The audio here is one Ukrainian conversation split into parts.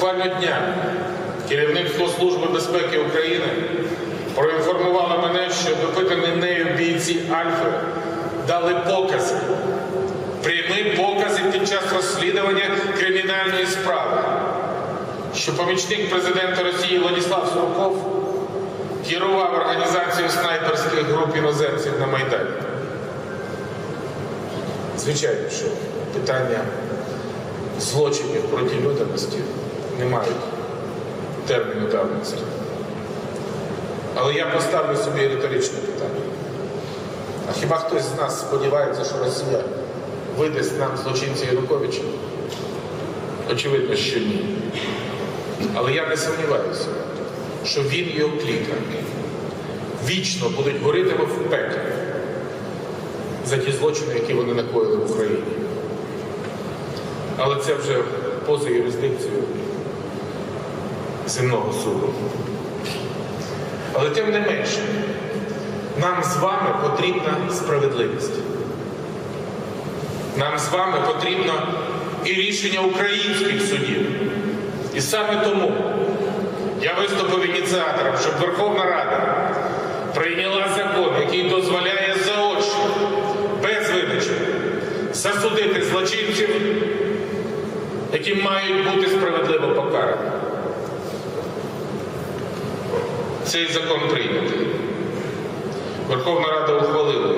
Буквально дня керівництво Служби безпеки України проінформувало мене, що допитані нею бійці Альфи дали покази, прямі покази під час розслідування кримінальної справи, що помічник президента Росії Владислав Сурков керував організацією снайперських груп іноземців на Майдані. Звичайно, що питання злочинів проти людяності не мають терміну давності. Але я поставлю собі риторичне питання. А хіба хтось з нас сподівається, що Росія видасть нам злочинця Януковича? Очевидно, що ні. Але я не сумніваюся, що він і його кліка вічно будуть горитиме в пеклі за ті злочини, які вони накоїли в Україні. Але це вже поза юрисдикцією земного суду. Але тим не менше, нам з вами потрібна справедливість. Нам з вами потрібно і рішення українських судів. І саме тому я виступив ініціатором, щоб Верховна Рада прийняла закон, який дозволяє заочно, без вибачень, засудити злочинців, які мають бути справедливо покарані. Цей закон прийнятий. Верховна Рада ухвалила.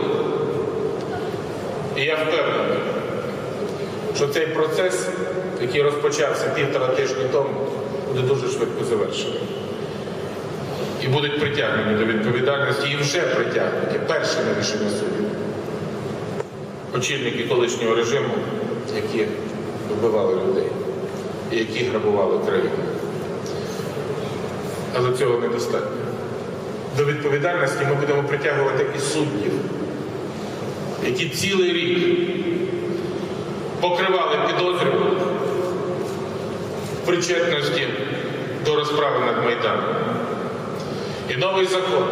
І я впевнений, що цей процес, який розпочався півтора тижні тому, буде дуже швидко завершений. І будуть притягнені до відповідальності і вже притягнуті першими рішення судів. Очільники колишнього режиму, які вбивали людей і які грабували країну. Але цього недостатньо. До відповідальності ми будемо притягувати і суддів, які цілий рік покривали підозрюваних в причетності до розправи над Майданом. І новий закон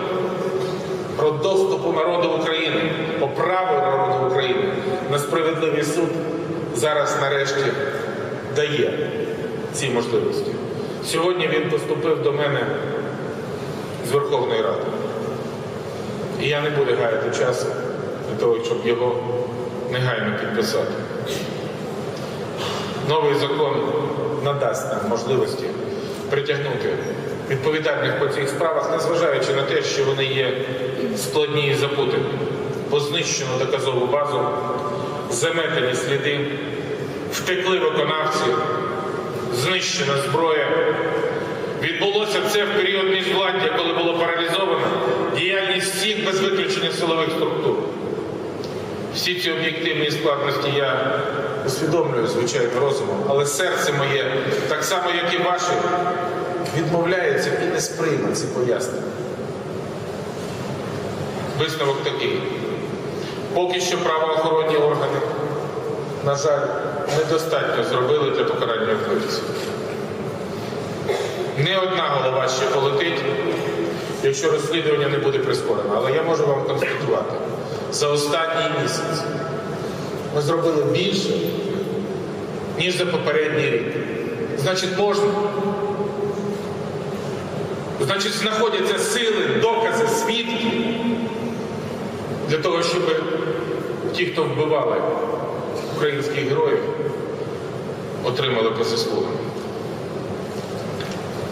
про доступ народу України, по праву народу України на справедливий суд зараз нарешті дає ці можливості. Сьогодні він поступив до мене з Верховної Ради. І я не буду гаяти часу для того, щоб його негайно підписати. Новий закон надасть нам можливості притягнути відповідальних по цих справах, незважаючи на те, що вони є складні і запутані. Познищено доказову базу, заметені сліди, втекли виконавці, знищена зброя. Відбулося це в період міжвладдя, коли було паралізовано діяльність всіх без виключення силових структур. Всі ці об'єктивні складності я усвідомлюю, звичайно, розумом, але серце моє, так само, як і ваше, відмовляється і не сприйме ці пояснення. Висновок такий. Поки що правоохоронні органи, на жаль, недостатньо зробили для покарання вбивців. Не одна голова ще полетить, якщо розслідування не буде прискорено. Але я можу вам констатувати, за останній місяць ми зробили більше, ніж за попередній рік. Значить, можна. Значить, знаходяться сили, докази, свідки для того, щоб ті, хто вбивали українських героїв, отримали по заслугам.